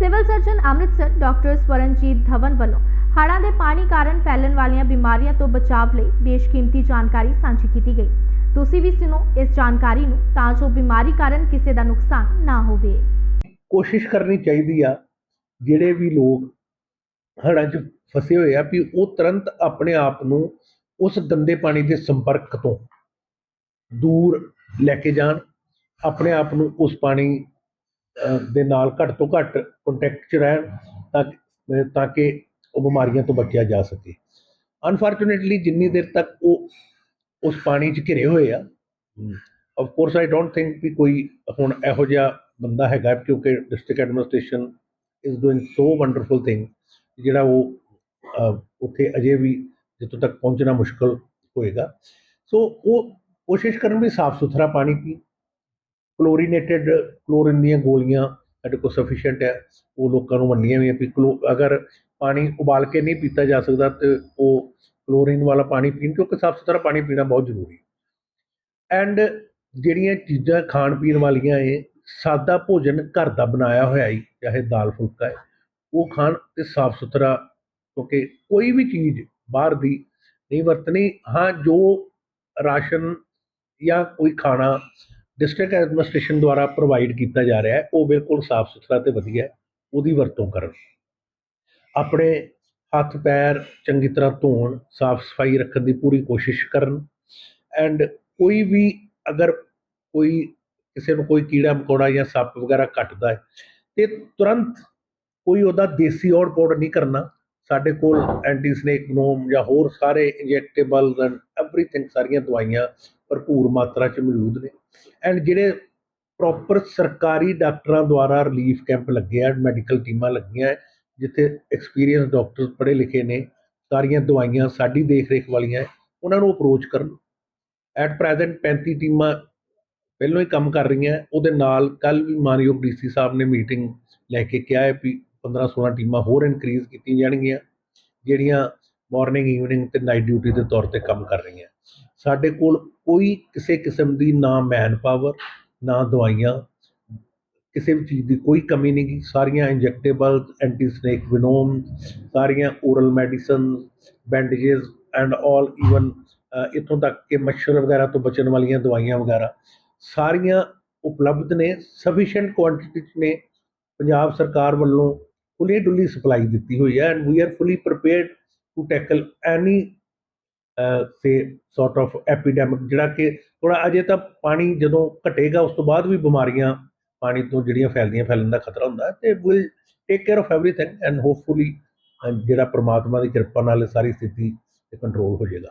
Civil surgeon Amritsar doctor Swaranjit Dhawan ਵੱਲੋਂ ਹੜ੍ਹਾਂ ਦੇ ਪਾਣੀ ਕਾਰਨ ਫੈਲਣ ਵਾਲੀਆਂ ਬਿਮਾਰੀਆਂ ਤੋਂ ਬਚਾਵ ਲਈ ਬੇਸ਼ਕੀਮਤੀ ਜਾਣਕਾਰੀ ਸਾਂਝੀ ਕੀਤੀ ਗਈ। ਤੁਸੀਂ ਵੀ ਸੁਣੋ, ਇਸ ਜਾਣਕਾਰੀ ਨੂੰ ਤਾਂ ਜੋ ਬਿਮਾਰੀ ਕਾਰਨ ਕਿਸੇ ਦਾ ਨੁਕਸਾਨ ਨਾ ਹੋਵੇ। ਕੋਸ਼ਿਸ਼ ਕਰਨੀ ਚਾਹੀਦੀ ਆ, ਜਿਹੜੇ ਵੀ ਲੋਕ ਹੜ੍ਹਾਂ 'ਚ ਫਸੇ ਹੋਏ ਆ, ਵੀ ਉਹ ਤੁਰੰਤ ਆਪਣੇ ਆਪ ਨੂੰ ਉਸ ਗੰਦੇ ਪਾਣੀ ਦੇ ਸੰਪਰਕ ਤੋਂ ਦੂਰ ਲੈ ਕੇ ਜਾਣ, ਆਪਣੇ ਆਪ ਨੂੰ ਉਸ ਪਾਣੀ ਦੇ ਨਾਲ ਘੱਟ ਤੋਂ ਘੱਟ ਕੰਟੈਕਟ 'ਚ ਰਹਿਣ ਤਾਂ ਕਿ- ਤਾਂ ਕਿ ਉਹ ਬਿਮਾਰੀਆਂ ਤੋਂ ਬਚਿਆ ਜਾ ਸਕੇ। ਅਨਫੋਰਚੂਨੇਟਲੀ ਜਿੰਨੀ ਦੇਰ ਤੱਕ ਉਹ ਉਸ ਪਾਣੀ 'ਚ ਘਿਰੇ ਹੋਏ ਆ of course I don't think ਵੀ ਕੋਈ ਹੁਣ ਇਹੋ ਜਿਹਾ ਬੰਦਾ ਹੈਗਾ ਕਿਉਂਕਿ district administration is doing so wonderful thing ਜਿਹੜਾ ਉਹ ਉੱਥੇ ਅਜੇ ਵੀ ਜਿੱਥੋਂ ਤੱਕ ਪਹੁੰਚਣਾ ਮੁਸ਼ਕਲ ਹੋਏਗਾ। ਸੋ ਉਹ ਕੋਸ਼ਿਸ਼ ਕਰਨ ਵੀ ਸਾਫ਼ ਸੁਥਰਾ ਪਾਣੀ ਪੀ ਕਲੋਰੀਨੇਟਡ ਕਲੋਰੀਨ ਦੀਆਂ ਗੋਲੀਆਂ ਸਾਡੇ ਕੋਲ ਸਫੀਸ਼ੀਐਂਟ ਹੈ। ਉਹ ਲੋਕਾਂ ਨੂੰ ਵੰਡੀਆਂ ਵੀ ਵੀ ਕਲੋ ਅਗਰ ਪਾਣੀ ਉਬਾਲ ਕੇ ਨਹੀਂ ਪੀਤਾ ਜਾ ਸਕਦਾ ਤੇ ਉਹ ਕਲੋਰੀਨ ਵਾਲਾ ਪਾਣੀ ਪੀਣ, ਕਿਉਂਕਿ ਸਾਫ਼ ਸੁਥਰਾ ਪਾਣੀ ਪੀਣਾ ਬਹੁਤ ਜ਼ਰੂਰੀ ਹੈ। ਐਂਡ ਜਿਹੜੀਆਂ ਚੀਜ਼ਾਂ ਖਾਣ ਪੀਣ ਵਾਲੀਆਂ ਏ ਸਾਦਾ ਭੋਜਨ ਘਰ ਦਾ ਬਣਾਇਆ ਹੋਇਆ ਹੀ, ਚਾਹੇ ਦਾਲ ਫੁਲਕਾ ਹੈ, ਉਹ ਖਾਣ ਤੇ ਸਾਫ਼ ਸੁਥਰਾ, ਕਿਉਂਕਿ ਕੋਈ ਵੀ ਚੀਜ਼ ਬਾਹਰ ਦੀ ਨਹੀਂ ਵਰਤਣੀ। ਹਾਂ, ਜੋ ਰਾਸ਼ਨ ਜਾਂ ਕੋਈ ਖਾਣਾ ਡਿਸਟ੍ਰਿਕਟ ਐਡਮਿਨਿਸਟ੍ਰੇਸ਼ਨ ਦੁਆਰਾ ਪ੍ਰੋਵਾਈਡ ਕੀਤਾ ਜਾ ਰਿਹਾ ਹੈ, ਉਹ ਬਿਲਕੁਲ ਸਾਫ਼ ਸੁਥਰਾ ਤੇ ਵਧੀਆ ਹੈ, ਉਹਦੀ ਵਰਤੋਂ ਕਰਨ। ਆਪਣੇ ਹੱਥ, ਪੈਰ ਚੰਗੀ ਤਰ੍ਹਾਂ ਧੋਣ, ਸਾਫ਼ ਸਫ਼ਾਈ ਰੱਖਣ ਦੀ ਪੂਰੀ ਕੋਸ਼ਿਸ਼ ਕਰਨ ਐਂਡ ਕੋਈ ਵੀ ਅਗਰ ਕੋਈ ਕਿਸੇ ਨੂੰ ਕੋਈ ਕੀੜਾ ਮਕੌੜਾ ਜਾਂ ਸੱਪ ਵਗੈਰਾ ਕੱਟਦਾ ਹੈ, ਤੇ ਤੁਰੰਤ ਕੋਈ ਉਹਦਾ ਦੇਸੀ ਔੜ ਪੌੜ ਨਹੀਂ ਕਰਨਾ। ਸਾਡੇ ਕੋਲ ਐਂਟੀ ਸਨੇਕ ਨੋਮ ਜਾਂ ਹੋਰ ਸਾਰੇ ਇੰਜੈਕਟੇਬਲਸ ਐਂਡ ਐਵਰੀਥਿੰਗ ਸਾਰੀਆਂ ਦਵਾਈਆਂ ਭਰਪੂਰ ਮਾਤਰਾ 'ਚ ਮੌਜੂਦ ਨੇ ਐਂਡ ਜਿਹੜੇ ਪ੍ਰੋਪਰ ਸਰਕਾਰੀ ਡਾਕਟਰਾਂ ਦੁਆਰਾ ਰਿਲੀਫ ਕੈਂਪ ਲੱਗੇ ਆ ਮੈਡੀਕਲ ਟੀਮਾਂ ਲੱਗੀਆਂ ਜਿੱਥੇ ਐਕਸਪੀਰੀਅੰਸ ਡਾਕਟਰ ਪੜ੍ਹੇ ਲਿਖੇ ਨੇ ਸਾਰੀਆਂ ਦਵਾਈਆਂ ਸਾਡੀ ਦੇਖ ਰੇਖ ਵਾਲੀਆਂ ਉਹਨਾਂ ਨੂੰ ਅਪਰੋਚ ਕਰਨ ਐਟ ਪ੍ਰੈਜ਼ੈਂਟ 35 ਟੀਮਾਂ ਪਹਿਲਾਂ ਹੀ ਕੰਮ ਕਰ ਰਹੀਆਂ। ਉਹਦੇ ਨਾਲ ਕੱਲ ਵੀ ਮਾਨਯੋਗ ਡੀਸੀ ਸਾਹਿਬ ਨੇ ਮੀਟਿੰਗ ਲੈ ਕੇ ਕਿਹਾ ਹੈ ਵੀ 15 16 ਟੀਮਾਂ ਹੋਰ ਇਨਕਰੀਜ਼ ਕੀਤੀਆਂ ਜਾਣਗੀਆਂ, ਜਿਹੜੀਆਂ ਮਾਰਨਿੰਗ ਈਵਨਿੰਗ ਤੇ ਨਾਈਟ ਡਿਊਟੀ ਦੇ ਤੌਰ ਤੇ ਕੰਮ ਕਰ ਰਹੀਆਂ। ਸਾਡੇ ਕੋਲ ਕੋਈ ਕਿਸੇ ਕਿਸਮ ਦੀ ਨਾ ਮੈਨ ਪਾਵਰ ਨਾ ਦਵਾਈਆਂ, ਕਿਸੇ ਵੀ ਚੀਜ਼ ਦੀ ਕੋਈ ਕਮੀ ਨਹੀਂ ਗਈ ਸਾਰੀਆਂ ਇੰਜੈਕਟੇਬਲ ਐਂਟੀ ਸਨੇਕ ਵਿਨੋਮ ਸਾਰੀਆਂ oral medicine bandages and all even ਇੱਥੋਂ ਤੱਕ ਕਿ ਮੱਛਰ ਵਗੈਰਾ ਤੋਂ ਬਚਣ ਵਾਲੀਆਂ ਦਵਾਈਆਂ ਵਗੈਰਾ, ਸਾਰੀਆਂ ਉਪਲਬਧ ਨੇ। ਸਫੀਸ਼ੀਐਂਟ ਕੁਆਂਟੀਟੀ 'ਚ ਨੇ। ਪੰਜਾਬ ਸਰਕਾਰ ਵੱਲੋਂ ਫੁੱਲੀ ਡੁੱਲੀ ਸਪਲਾਈ ਦਿੱਤੀ ਹੋਈ ਹੈ and we are fully prepared to tackle any say sort of epidemic ਜਿਹੜਾ ਕਿ ਥੋੜਾ ਅਜੇ ਤਾਂ ਪਾਣੀ ਜਦੋਂ ਘਟੇਗਾ, ਉਸ ਤੋਂ ਬਾਅਦ ਵੀ ਬਿਮਾਰੀਆਂ ਪਾਣੀ ਤੋਂ ਜਿਹੜੀਆਂ ਫੈਲਦੀਆਂ, ਫੈਲਣ ਦਾ ਖਤਰਾ ਹੁੰਦਾ ਹੈ, ਤੇ will take care of everything and hopefully ਜਿਹੜਾ ਪ੍ਰਮਾਤਮਾ ਦੀ ਕਿਰਪਾ ਨਾਲ ਇਹ ਸਾਰੀ ਸਥਿਤੀ ਤੇ ਕੰਟਰੋਲ ਹੋ ਜਾਏਗਾ।